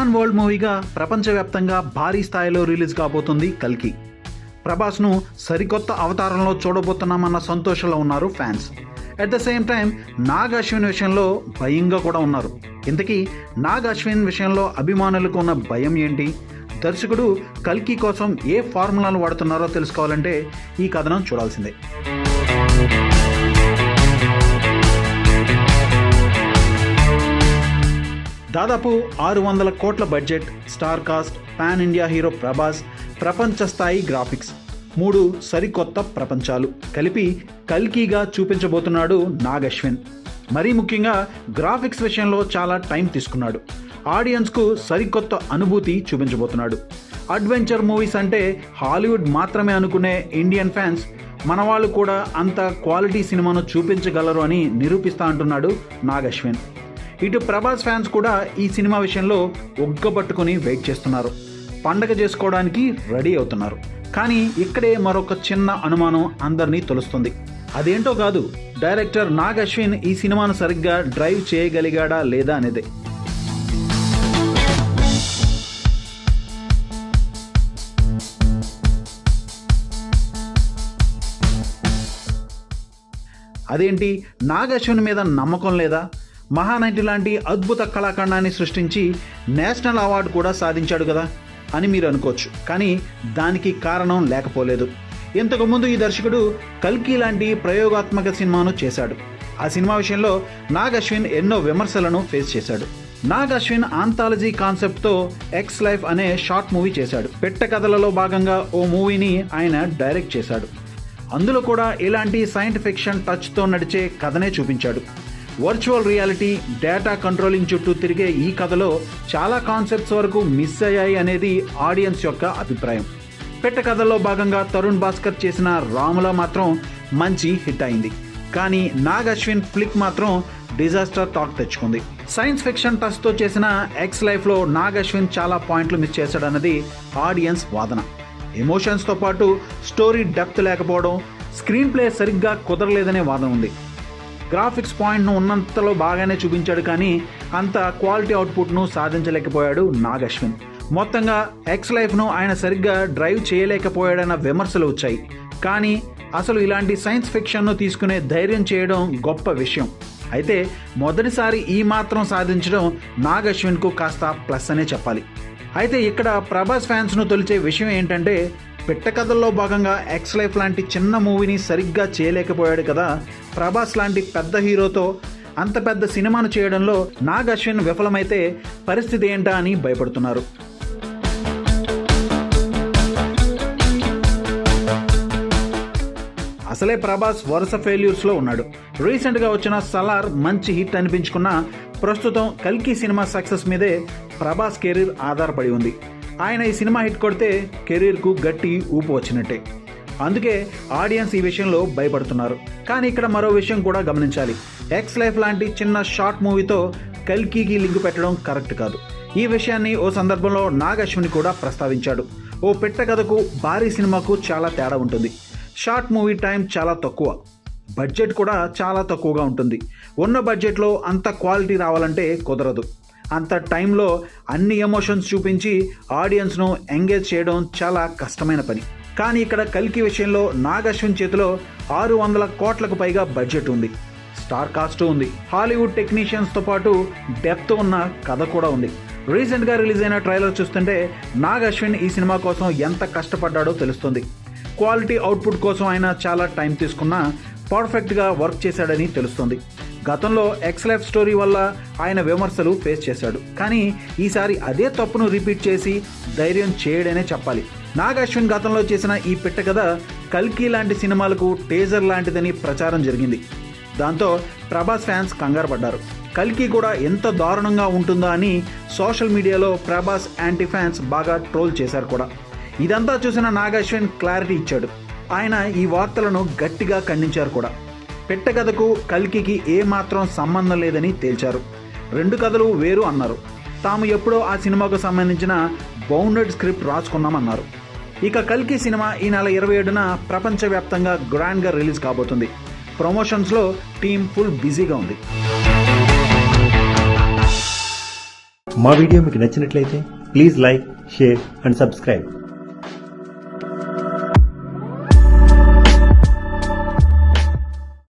Pan world మూవీగా ప్రపంచవ్యాప్తంగా భారీ స్థాయిలో రిలీజ్ కాబోతుంది కల్కి. ప్రభాస్ను సరికొత్త అవతారంలో చూడబోతున్నామన్న సంతోషంలో ఉన్నారు fans. At the same time Nag Ashwin విషయంలో భయంగా కూడా ఉన్నారు. ఇంతకీ నాగ్ అశ్విన్ విషయంలో అభిమానులకు ఉన్న భయం ఏంటి? దర్శకుడు కల్కి కోసం ఏ ఫార్ములాను వాడుతున్నారో తెలుసుకోవాలంటే ఈ కథనం చూడాల్సిందే. దాదాపు ఆరు వందల కోట్ల budget star cast pan India hero Prabhas ప్రపంచ స్థాయి గ్రాఫిక్స్. మూడు సరికొత్త ప్రపంచాలు. కలిపి కల్కీగా చూపించబోతున్నాడు నాగ్ అశ్విన్ మరీ ముఖ్యంగా గ్రాఫిక్స్ విషయంలో చాలా టైం తీసుకున్నాడు. ఆడియన్స్కు సరికొత్త అనుభూతి చూపించబోతున్నాడు. అడ్వెంచర్ మూవీస్ అంటే హాలీవుడ్ మాత్రమే అనుకునే ఇండియన్ ఫ్యాన్స్ మన వాళ్ళు కూడా అంత క్వాలిటీ సినిమాను చూపించగలరు అని నిరూపిస్తా అంటున్నాడు నాగ్ అశ్విన్ ఇటు ప్రభాస్ ఫ్యాన్స్ కూడా ఈ సినిమా విషయంలో ఒగ్గబట్టుకుని వెయిట్ చేస్తున్నారు. పండగ చేసుకోవడానికి రెడీ అవుతున్నారు. కానీ ఇక్కడే మరొక చిన్న అనుమానం అందరినీ తొలుస్తుంది. అదేంటో కాదు డైరెక్టర్ నాగ్ అశ్విన్ ఈ సినిమాను సరిగ్గా డ్రైవ్ చేయగలిగాడా లేదా అనేది. అదేంటి నాగ్ అశ్విన్ మీద నమ్మకం లేదా? మహానటి లాంటి అద్భుత కళాఖండాన్ని సృష్టించి నేషనల్ అవార్డు కూడా సాధించాడు కదా అని మీరు అనుకోవచ్చు. కానీ దానికి కారణం లేకపోలేదు. ఇంతకుముందు ఈ దర్శకుడు కల్కి లాంటి ప్రయోగాత్మక సినిమాను చేశాడు. ఆ సినిమా విషయంలో నాగ్ అశ్విన్ ఎన్నో విమర్శలను ఫేస్ చేశాడు. నాగ్ అశ్విన్ ఆంథాలజీ కాన్సెప్ట్తో ఎక్స్ లైఫ్ అనే షార్ట్ మూవీ చేశాడు. పెట్ట కథలలో భాగంగా ఓ మూవీని ఆయన డైరెక్ట్ చేశాడు. అందులో కూడా ఇలాంటి సైంటిఫిక్షన్ టచ్తో నడిచే కథనే చూపించాడు. వర్చువల్ రియాలిటీ డేటా కంట్రోలింగ్ చుట్టూ తిరిగే ఈ కథలో చాలా కాన్సెప్ట్స్ వరకు మిస్ అయ్యాయి అనేది ఆడియన్స్ యొక్క అభిప్రాయం. పెట్ట కథల్లో భాగంగా తరుణ్ భాస్కర్ చేసిన రాముల మాత్రం మంచి హిట్ అయింది. కానీ నాగ్ అశ్విన్ ఫ్లిక్ మాత్రం డిజాస్టర్ టాక్ తెచ్చుకుంది. సైన్స్ ఫిక్షన్ టచ్తో చేసిన ఎక్స్ లైఫ్లో నాగ్ అశ్విన్ చాలా పాయింట్లు మిస్ చేశాడన్నది ఆడియన్స్ వాదన. ఎమోషన్స్తో పాటు స్టోరీ డెప్త్ లేకపోవడం స్క్రీన్ ప్లే సరిగ్గా కుదరలేదనే వాదన ఉంది. గ్రాఫిక్స్ పాయింట్ను ఉన్నంతలో బాగానే చూపించాడు కానీ అంత క్వాలిటీ అవుట్పుట్ను సాధించలేకపోయాడు నాగ్ అశ్విన్ మొత్తంగా ఎక్స్ లైఫ్ను ఆయన సరిగ్గా డ్రైవ్ చేయలేకపోయాడన్న విమర్శలు వచ్చాయి. కానీ అసలు ఇలాంటి సైన్స్ ఫిక్షన్ను తీసుకునే ధైర్యం చేయడం గొప్ప విషయం. అయితే మొదటిసారి ఈ మాత్రం సాధించడం నాగ్ అశ్విన్కు కాస్త ప్లస్ అనే చెప్పాలి. అయితే ఇక్కడ ప్రభాస్ ఫ్యాన్స్ను తొలిచే విషయం ఏంటంటే పిట్టకథల్లో భాగంగా ఎక్స్ లైఫ్ లాంటి చిన్న మూవీని సరిగ్గా చేయలేకపోయాడు కదా. ప్రభాస్ లాంటి పెద్ద హీరోతో అంత పెద్ద సినిమాను చేయడంలో నాగ్ అశ్విన్ విఫలమైతే పరిస్థితి ఏంటా అని భయపడుతున్నారు. అసలే ప్రభాస్ వరుస ఫెయిల్యూర్స్లో ఉన్నాడు. రీసెంట్గా వచ్చిన సలార్ మంచి హిట్ అనిపించుకున్న ప్రస్తుతం కల్కి సినిమా సక్సెస్ మీదే ప్రభాస్ కెరీర్ ఆధారపడి ఉంది. ఆయన ఈ సినిమా హిట్ కొడితే కెరీర్కు గట్టి ఊపు వచ్చినట్టే. అందుకే ఆడియన్స్ ఈ విషయంలో భయపడుతున్నారు. కానీ ఇక్కడ మరో విషయం కూడా గమనించాలి. ఎక్స్ లైఫ్ లాంటి చిన్న షార్ట్ మూవీతో కల్కీకి లింక్ పెట్టడం కరెక్ట్ కాదు. ఈ విషయాన్ని ఓ సందర్భంలో నాగశ్విని కూడా ప్రస్తావించాడు. ఓ పెట్ట కథకు భారీ సినిమాకు చాలా తేడా ఉంటుంది. షార్ట్ మూవీ టైం చాలా తక్కువ. బడ్జెట్ కూడా చాలా తక్కువగా ఉంటుంది. ఉన్న బడ్జెట్లో అంత క్వాలిటీ రావాలంటే కుదరదు. అంత టైంలో అన్ని ఎమోషన్స్ చూపించి ఆడియన్స్ను ఎంగేజ్ చేయడం చాలా కష్టమైన పని. కానీ ఇక్కడ కల్కి విషయంలో నాగశ్విన్ చేతిలో ఆరు వందల కోట్లకు పైగా బడ్జెట్ ఉంది. స్టార్ కాస్ట్ ఉంది. హాలీవుడ్ టెక్నీషియన్స్తో పాటు డెప్త్ ఉన్న కథ కూడా ఉంది. రీసెంట్గా రిలీజ్ అయిన ట్రైలర్ చూస్తుంటే నాగ్ అశ్విన్ ఈ సినిమా కోసం ఎంత కష్టపడ్డాడో తెలుస్తుంది. క్వాలిటీ అవుట్పుట్ కోసం ఆయన చాలా టైం తీసుకున్నా పర్ఫెక్ట్గా వర్క్ చేశాడని తెలుస్తుంది. గతంలో ఎక్స్ లైఫ్ స్టోరీ వల్ల ఆయన విమర్శలు ఫేస్ చేశాడు. కానీ ఈసారి అదే తప్పును రిపీట్ చేసి ధైర్యం చేయడనే చెప్పాలి. నాగ్ అశ్విన్ గతంలో చేసిన ఈ పిట్ట కథ కల్కి లాంటి సినిమాలకు టేజర్ లాంటిదని ప్రచారం జరిగింది. దాంతో ప్రభాస్ ఫ్యాన్స్ కంగారు పడ్డారు. కల్కి కూడా ఎంత దారుణంగా ఉంటుందా అని సోషల్ మీడియాలో ప్రభాస్ యాంటీ ఫ్యాన్స్ బాగా ట్రోల్ చేశారు కూడా. ఇదంతా చూసిన నాగ్ అశ్విన్ క్లారిటీ ఇచ్చాడు. ఆయన ఈ వార్తలను గట్టిగా ఖండించారు కూడా. పెట్ట కథకు కల్కికి ఏమాత్రం సంబంధం లేదని తేల్చారు. రెండు కథలు వేరు అన్నారు. తాము ఎప్పుడో ఆ సినిమాకు సంబంధించిన బౌండెడ్ స్క్రిప్ట్ రాసుకున్నామన్నారు ఇక కల్కి సినిమా ఈ నెల ఇరవై ఏడున ప్రపంచవ్యాప్తంగా గ్రాండ్గా రిలీజ్ కాబోతుంది. ప్రమోషన్స్లో టీం ఫుల్ బిజీగా ఉంది. మా వీడియో మీకు నచ్చినట్లయితే please like share and subscribe.